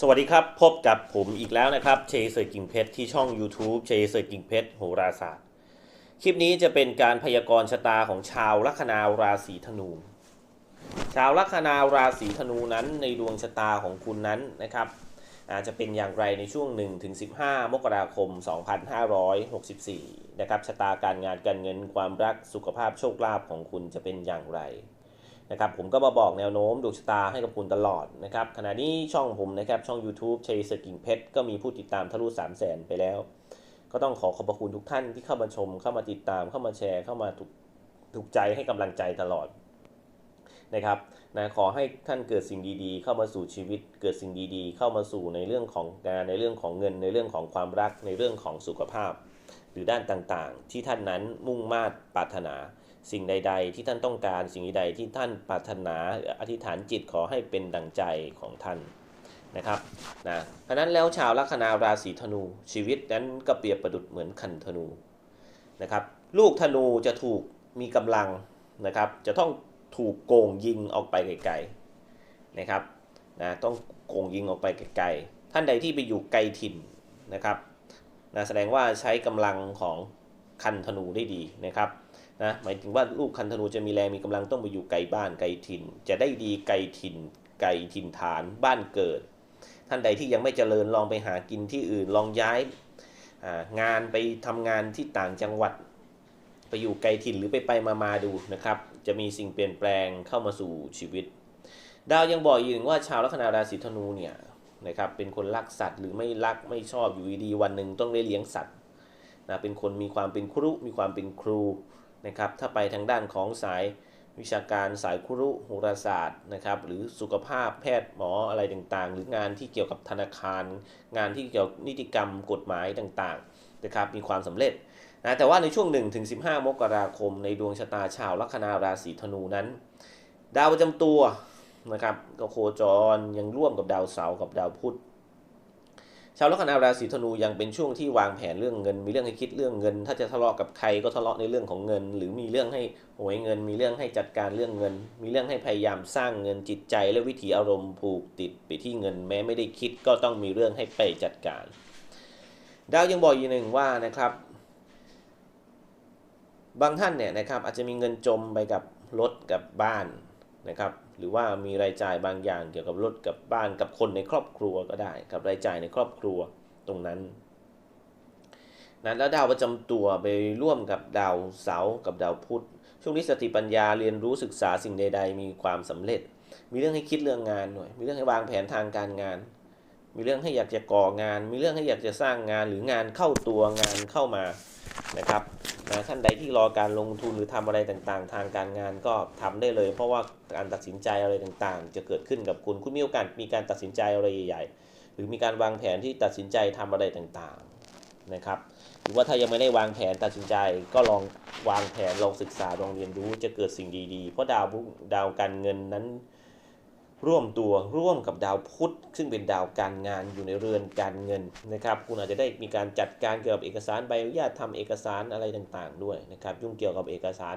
สวัสดีครับ พบกับผมอีกแล้วนะครับเชยเซอร์กิ่งเพชรที่ช่อง YouTube เชยเซอร์กิ่งเพชรโหราศาสตร์ คลิปนี้จะเป็นการพยากรณ์ชะตาของชาวลัคนาราศีธนู ชาวลัคนาราศีธนูนั้นในดวงชะตาของคุณนั้นนะครับ อาจจะเป็นอย่างไรในช่วง 1-15 มกราคม 2564 นะครับชะตาการงานการเงินความรักสุขภาพโชคลาภของคุณจะเป็นอย่างไร นะครับผมก็มาบอกแนวโน้มดวงชะตาให้กับคุณตลอดนะครับขณะนี้ช่องผมนะครับช่อง YouTube ชัยสกิ่งเพชรก็มีผู้ติดตามทะลุ3 0 0 0 0 0 ไปแล้ว ก็ต้องขอขอบพระคุณทุกท่านที่เข้ามาชม เข้ามาติดตามเข้ามาแชร์เข้ามาถูกถูกใจให้กำลังใจตลอดนะครับนะขอให้ท่านเกิดสิ่งดีๆ เข้ามาสู่ชีวิต เกิดสิ่งดีๆ เข้ามาสู่ในเรื่องของงานในเรื่องของเงิน ในเรื่องของความรักในเรื่องของสุขภาพ หรือด้านต่างๆ ที่ท่านนั้นมุ่งมา่ปรารถนา สิ่งใด ๆ ที่ท่านต้องการสิ่งใดที่ท่านปรารถนาอธิษฐานจิตขอให้เป็นดังใจของท่านนะครับนะเพราะนั้นแล้วชาวลัคนาราศีธนูชีวิตนั้นก็เปรียบประดุจเหมือนคันธนูนะครับลูกธนูจะถูกมีกำลังนะครับจะต้องถูกโกงยิงออกไปไกลๆนะครับนะต้องโกงยิงออกไปไกลๆท่านใดที่ไปอยู่ไกลถิ่นนะครับนะแสดงว่าใช้กำลังของคันธนูได้ดีนะครับ นะหมายถึงว่าลูกคันธนูจะมีแรงมีกำลังต้องไปอยู่ไกลบ้านไกลถิ่น จะได้ดีไกลถิ่น ไกลถิ่นฐานบ้านเกิด ท่านใดที่ยังไม่เจริญลองไปหากินที่อื่นลองย้ายงานไปทำงานที่ต่างจังหวัด ไปอยู่ไกลถิ่นหรือไปไปมามาดูนะครับ จะมีสิ่งเปลี่ยนแปลงเข้ามาสู่ชีวิต ดาวยังบอกอีกหนึ่งว่าชาวลัคนาราศีธนูเนี่ยนะครับเป็นคนรักสัตว์หรือไม่รักไม่ชอบอยู่ดีวันหนึ่งต้องได้เลี้ยงสัตว์นะเป็นคนมีความเป็นครุมีความเป็นครู นะครับ ถ้าไปทางด้านของสายวิชาการสายครุโหราศาสตร์นะครับ หรือสุขภาพแพทย์หมออะไรต่างๆ หรืองานที่เกี่ยวกับธนาคาร งานที่เกี่ยวนิติกรรมกฎหมายต่างๆนะครับมีความสำเร็จนะแต่ว่าในช่วง 1-15 มกราคม ในดวงชะตาชาวลัคนาราศีธนูนั้น ดาวประจำตัวนะครับก็โคจรยังร่วมกับดาวเสาร์กับดาวพุธ ชาวลัคนาราศีธนูยังเป็นช่วงที่วางแผนเรื่องเงิน มีเรื่องให้คิดเรื่องเงิน ถ้าจะทะเลาะกับใครก็ทะเลาะในเรื่องของเงิน หรือมีเรื่องให้หวยเงิน มีเรื่องให้จัดการเรื่องเงิน มีเรื่องให้พยายามสร้างเงินจิตใจ และวิถีอารมณ์ผูกติดไปที่เงิน แม้ไม่ได้คิดก็ต้องมีเรื่องให้ไปจัดการ ดาวยังบอกอีกหนึ่งว่านะครับ บางท่านเนี่ยนะครับอาจจะมีเงินจมไปกับรถกับบ้านนะครับ หรือว่ามีรายจ่ายบางอย่างเกี่ยวกับรถกับบ้านกับคนในครอบครัวก็ได้ กับรายจ่ายในครอบครัวตรงนั้นนะแล้วดาวประจำตัวไปร่วมกับดาวเสาร์กับดาวพุธช่วงนี้สติปัญญาเรียนรู้ศึกษาสิ่งใด ๆ มีความสำเร็จ มีเรื่องให้คิดเรื่องงานหน่อย มีเรื่องให้วางแผนทางการงาน มีเรื่องให้อยากจะก่องาน มีเรื่องให้อยากจะสร้างงานหรืองานเข้าตัวงานเข้ามานะครับ นะท่านใดที่รอการลงทุนหรือทำอะไรต่างๆ ทางการงานก็ทำได้เลย เพราะว่าการตัดสินใจอะไรต่างๆ จะเกิดขึ้นกับคุณคุณมีโอกาสมีการตัดสินใจอะไรใหญ่ ๆ หรือมีการวางแผนที่ตัดสินใจทำอะไรต่างๆนะครับหรือว่าถ้ายังไม่ได้วางแผนตัดสินใจก็ลองวางแผนลองศึกษาลองเรียนรู้จะเกิดสิ่งดีๆ เพราะดาวดาวการเงินนั้น ร่วมตัวร่วมกับดาวพุธซึ่งเป็นดาวการงานอยู่ในเรือนการเงินนะครับ คุณอาจจะได้มีการจัดการเกี่ยวกับเอกสารใบอนุญาตทำเอกสารอะไรต่างๆ ด้วยนะครับ ยุ่งเกี่ยวกับเอกสาร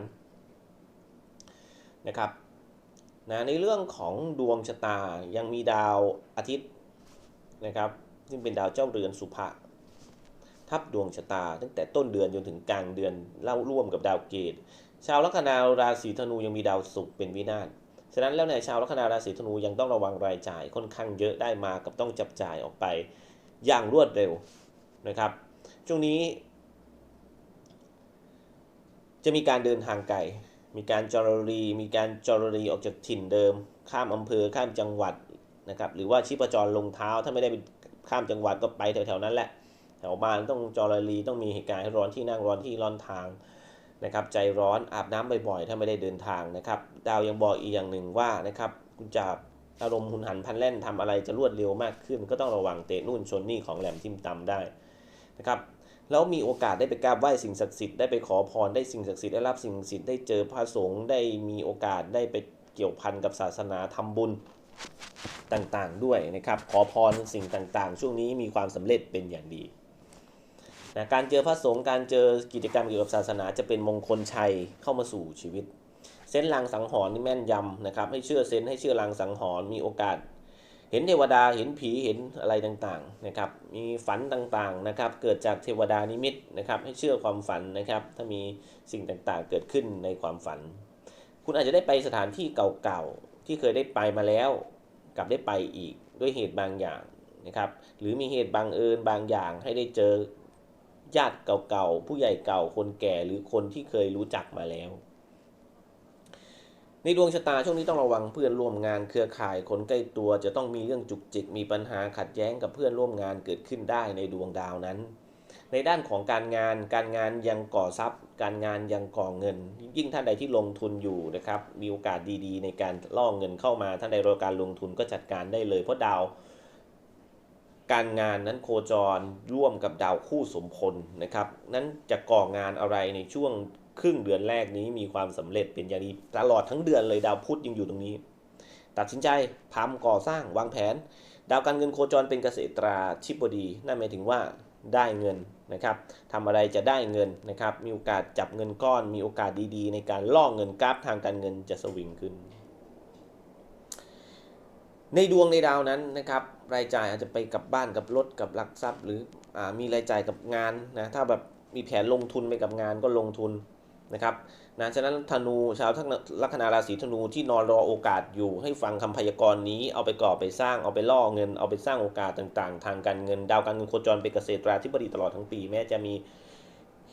นะครับนะในเรื่องของดวงชะตายังมีดาวอาทิตย์นะครับซึ่งเป็นดาวเจ้าเรือนสุภะทับดวงชะตา ตั้งแต่ต้นเดือนจนถึงกลางเดือนเล่าร่วมกับดาวเกตชาวลัคนาราศีธนูยังมีดาวศุกร์เป็นวินาศ ฉะนั้นแล้วในชาวลัคนาราศีธนูยังต้องระวังรายจ่ายค่อนข้างเยอะได้มากับต้องจับจ่ายออกไปอย่างรวดเร็วนะครับช่วงนี้ จะมีการเดินทางไกลมีการจรรี มีการจรรีออกจากถิ่นเดิม ข้ามอำเภอข้ามจังหวัดนะครับหรือว่าชีพจรลงเท้าถ้าไม่ได้ข้ามจังหวัดก็ไปแถวๆนั้นแหละแถวบ้านต้องจรรีต้องมีเหตุการณ์ร้อนที่นั่งร้อนที่ร้อนทาง นะครับใจร้อนอาบน้ำบ่อยๆ ถ้าไม่ได้เดินทางนะครับดาวยังบอกอีกอย่างหนึ่งว่านะครับคุณจะอารมณ์หุนหันพันแล่นทำอะไรจะรวดเร็วมากขึ้น ก็ต้องระวังเตะนู่นชนนี่ของแหลมทิ่มตำได้นะครับแล้วมีโอกาสได้ไปกราบไหว้สิ่งศักดิ์สิทธิ์ได้ไปขอพรได้สิ่งศักดิ์สิทธิ์ได้รับสิ่งศักดิ์สิทธิ์ได้เจอพระสงฆ์ได้มีโอกาสได้ไปเกี่ยวพันกับศาสนาทำบุญต่างๆด้วยนะครับ ขอพรสิ่งต่างๆ ช่วงนี้มีความสำเร็จเป็นอย่างดี นะการเจอพระสงฆ์การเจอกิจกรรมเกี่ยวกับศาสนาจะเป็นมงคลชัยเข้ามาสู่ชีวิต เส้นลางสังหรณ์นี่แม่นยำนะครับ ให้เชื่อเซนให้เชื่อลางสังหรณ์มีโอกาส เห็นเทวดาเห็นผีเห็นอะไรต่างๆนะครับ มีฝันต่างๆนะครับ เกิดจากเทวดานิมิตนะครับ ให้เชื่อความฝันนะครับ ถ้ามีสิ่งต่างๆเกิดขึ้นในความฝัน คุณอาจจะได้ไปสถานที่เก่าๆที่เคยได้ไปมาแล้วกลับได้ไปอีกด้วยเหตุบางอย่างนะครับ หรือมีเหตุบังเอิญบางอย่างให้ได้เจอ ญาติเก่าๆ ผู้ใหญ่เก่าคนแก่หรือคนที่เคยรู้จักมาแล้ว ในดวงชะตาช่วงนี้ต้องระวังเพื่อนร่วมงานเครือข่ายคนใกล้ตัวจะต้องมีเรื่องจุกจิกมีปัญหาขัดแย้งกับเพื่อนร่วมงานเกิดขึ้นได้ในดวงดาวนั้น ในด้านของการงานการงานยังก่อทรัพย์ การงานยังก่อเงิน ยิ่งท่านใดที่ลงทุนอยู่นะครับมีโอกาสดีๆ ในการล่อเงินเข้ามาท่านใดรอการลงทุนก็จัดการได้เลยเพราะดาว การงานนั้นโคจรร่วมกับดาวคู่สมพลนะครับ นั้นจะก่องานอะไรในช่วงครึ่งเดือนแรกนี้มีความสำเร็จเป็นอย่างดีตลอดทั้งเดือนเลยดาวพุธยังอยู่ตรงนี้ ตัดสินใจทำก่อสร้างวางแผน ดาวการเงินโคจรเป็นเกษตราชิบดี นั่นหมายถึงว่าได้เงินนะครับทำอะไรจะได้เงินนะครับ มีโอกาสจับเงินก้อน มีโอกาสดีๆ ในการล่อเงินกราฟทางการเงินจะสวิงขึ้น ในดวงในดาวนั้นนะครับรายจ่ายอาจจะไปกับบ้านกับรถกับหลักทรัพย์ หรืออมีรายจ่ายกับงานนะถ้าแบบมีแผนลงทุนไปกับงานก็ลงทุนนะครับนะฉะนั้นธนูชาวทักลัคนาราศีธนูที่นอนรอโอกาสอยู่ให้ฟังคำพยากรณ์นี้เอาไปก่อไปสร้างเอาไปล่อเงิน เอาไปสร้างโอกาสต่างๆ ทางการเงิน ดาวการเงินโคจรเป็นเกษตราธิบดีตลอดทั้งปี แม้จะมี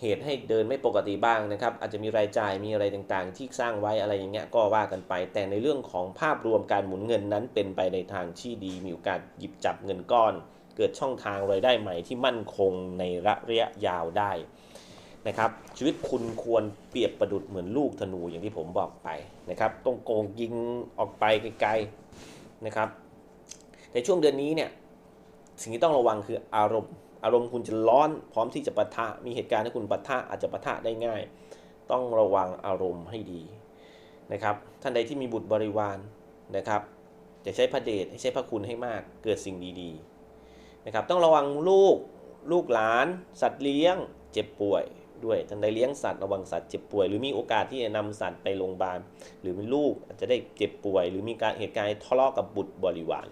เหตุให้เดินไม่ปกติบ้างนะครับ อาจจะมีรายจ่ายมีอะไรต่างๆ ที่สร้างไว้อะไรอย่างเงี้ยก็ว่ากันไป แต่ในเรื่องของภาพรวมการหมุนเงินนั้นเป็นไปในทางที่ดี มีโอกาสหยิบจับเงินก้อน เกิดช่องทางรายได้ใหม่ที่มั่นคงในระยะยาวได้นะครับชีวิตคุณควรเปรียบประดุดเหมือนลูกธนูอย่างที่ผมบอกไปนะครับต้องโกงยิงออกไปไกลๆนะครับในช่วงเดือนนี้เนี่ยสิ่งที่ต้องระวังคืออารมณ์ อารมณ์คุณจะร้อนพร้อมที่จะปะทะ มีเหตุการณ์ที่คุณปะทะอาจจะปะทะได้ง่าย ต้องระวังอารมณ์ให้ดีนะครับ ท่านใดที่มีบุตรบริวารนะครับ จะใช้พระเดชให้ใช้พระคุณให้มาก เกิดสิ่งดีๆนะครับ ต้องระวังลูกลูกหลาน สัตว์เลี้ยง เจ็บป่วยด้วยท่านใดเลี้ยงสัตว์ระวังสัตว์เจ็บป่วยหรือมีโอกาสที่จะนำสัตว์ไปโรงพยาบาลหรือมีลูกอาจจะได้เจ็บป่วย หรือมีการเหตุการณ์ทะเลาะกับบุตรบริวาร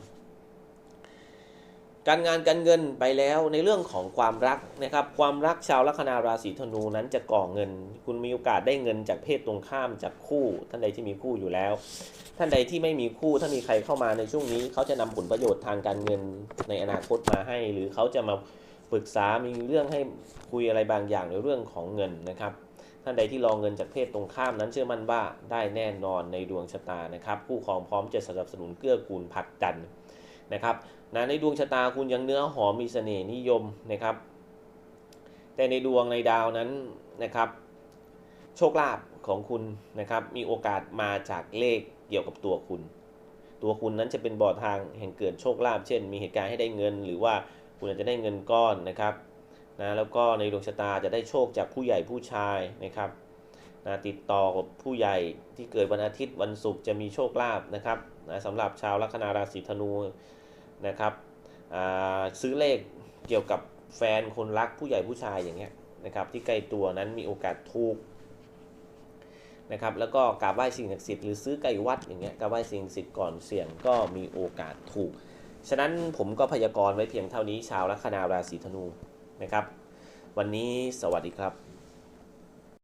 การงานการเงินไปแล้วในเรื่องของความรักนะครับความรักชาวลัคนาราศีธนูนั้นจะก่อเงิน คุณมีโอกาสได้เงินจากเพศตรงข้ามจากคู่ ท่านใดที่มีคู่อยู่แล้ว ท่านใดที่ไม่มีคู่ถ้ามีใครเข้ามาในช่วงนี้ เขาจะนำผลประโยชน์ทางการเงินในอนาคตมาให้ หรือเขาจะมาปรึกษามีเรื่องให้คุยอะไรบางอย่างในเรื่องของเงินนะครับท่านใดที่รองเงินจากเพศตรงข้ามนั้นเชื่อมั่นว่าได้แน่นอนในดวงชะตานะครับคู่ครองพร้อมจะสนับสนุนเกื้อกูลผลักดัน นะครับนะในดวงชะตาคุณยังเนื้อหอมมีเสน่ห์นิยมนะครับ แต่ในดวงในดาวนั้นนะครับ โชคลาภของคุณนะครับ มีโอกาสมาจากเลขเกี่ยวกับตัวคุณ ตัวคุณนั้นจะเป็นบ่อทางแห่งเกิดโชคลาภเช่น มีเหตุการณ์ให้ได้เงิน หรือว่าคุณอาจจะได้เงินก้อนนะครับนะแล้วก็ในดวงชะตาจะได้โชคจากผู้ใหญ่ผู้ชายนะครับ นะติดต่อกับผู้ใหญ่ที่เกิดวันอาทิตย์วันศุกร์จะมีโชคลาภนะครับนะสำหรับชาวลัคนาราศีธนูนะครับซื้อเลขเกี่ยวกับแฟนคนรักผู้ใหญ่ผู้ชายอย่างเงี้ยนะครับที่ใกล้ตัวนั้นมีโอกาสถูกนะครับแล้วก็กราบไหว้สิ่งศักดิ์สิทธิ์หรือซื้อไก่วัดอย่างเงี้ยกราบไหว้สิ่งศักดิ์สิทธิ์ก่อนเสี่ยงก็มีโอกาสถูก ฉะนั้นผมก็พยากรณ์ไว้เพียงเท่านี้ชาวลัคนาราศีธนูนะครับ วันนี้สวัสดีครับ